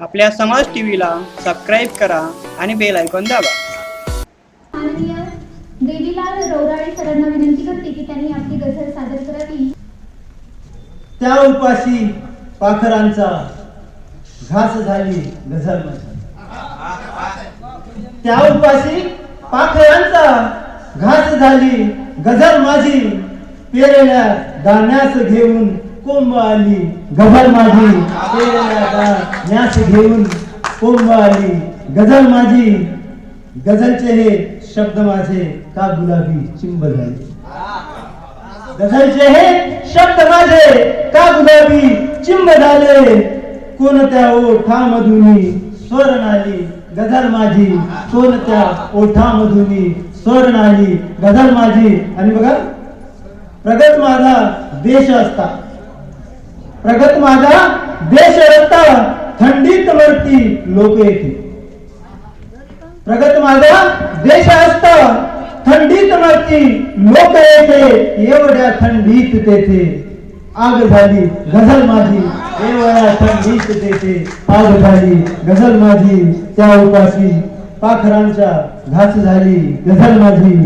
आपल्या समाज टीव्हीला सबस्क्राईब करा आणि बेल आयकॉन दाबा. माननीय देवीलाल रौराळे सरांना विनंती करते की त्यांनी आपली गझल सादर करावी त्या उपाशी पाखरांचा घास झाली गझल माझी त्या उपाशी पाखरांचा घास झाली गझल माझी पेरल्या दाण्यास घेऊन कोंब आली गझल माझी न्यास घेऊन कोंब आली गझल माझी. गझलचे हे शब्द माझे का गुलाबी चिंब झाले गझलचे हे शब्द माझे का गुलाबी चिंब झाले कोणत्या ओठामधुनी स्वर नाली? गझल माझी. कोणत्या ओठामधुनी स्वर नाली? गझल माझी. आणि बघा प्रगत माझा देश असता. प्रगत माझा देश रत्ता थंडीत मरती लोक येते प्रगत माझा देश असता थंडीत मरती लोक येते एवढ्या थंडीत तेथे. आग झाली गझल माझी एवढ्या थंडीत तेथे. आग झाली गझल माझी त्या उपाशी पाखरांच्या घास झाली गझल माझी.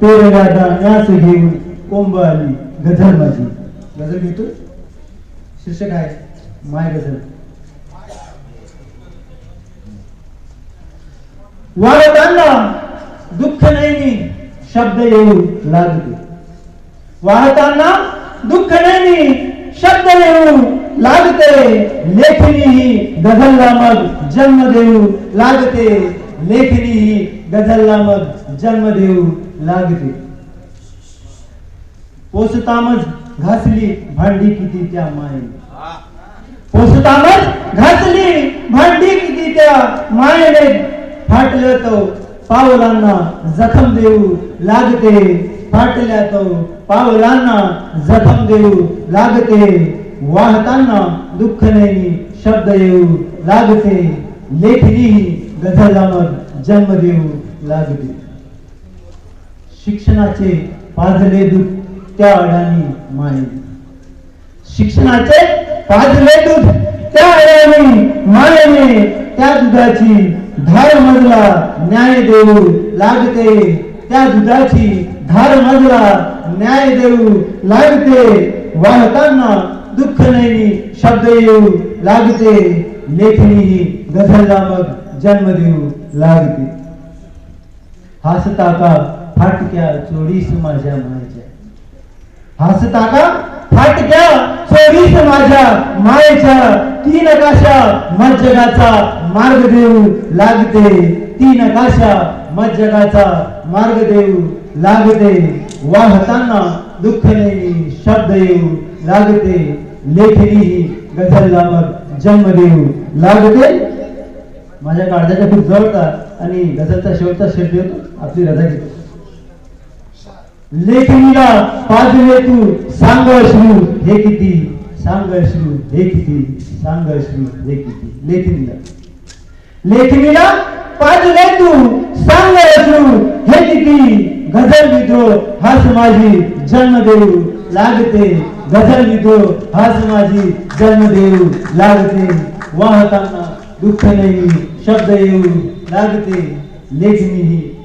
पेरल्या न्यास घेऊन कोंब आली गझल माझी. गझल घेतो शीर्षक आहे माय गझल वाढताना दुःख नेहमी शब्द येऊ लागले. वाहताना दुःख नेहमी शब्द येऊ लागते. लेखनी ही गझलला मग जन्म देऊ लागते. लेखनी ही गझलला मग जन्म देऊ लागते. पोचता मग घासली भांडी किती त्या माये पोसतामच घासली भांडी किती त्या मायेने? फाटलं तो पावलांना जखम देऊ लागते. फाटल्या तो पावलांना जखम देऊ लागते. वाहताना दुःख नेहमी शब्द येऊ लागते. लेखनी गझलला मग जन्म देऊ लागते. शिक्षणाचे पाजले दूध त्या अडाणी माई. शिक्षणाचे पाजले दूध त्या अडाणी मायेने त्या दुधाची धार मजला न्याय देऊ लागते. त्या दुधाची धार मजला न्याय देऊ लागते. वाहताना दुःख नाही शब्द येऊ लागते. लेखणी ही गझलला मग जन्म देऊ लागते. हसता का फाटक्या चोडीस माझ्या मायच्या हसता का फाटक्या चोवीस माझ्या मायेच्या तीन नकाशा मज्जगाचा मार्ग देऊ लागते. ती नकाशा मज्जगाचा मार्ग देऊ लागते. वाहताना दुःख नेहमी शब्द येऊ लागते. लेखनी गझलला मग जन्म देऊ लागते. माझ्या काळजाच्या खूप जवळतात आणि गझलचा शेवटचा शब्द येतो. आपली रजा घेतो. लेखनीला पाजले तू सांग अश्रू हे किती? सांग हे किती? सांग अश्रू हे किती? लेखनीला लेखनीला पाजले तू सांग हे किती? गझल विधो हाच माझी जन्म देऊ लागते. गझल विधो हाच माझी जन्म देऊ लागते. वाहताना दुःख नाही शब्द येऊ लागते. लेखनी ही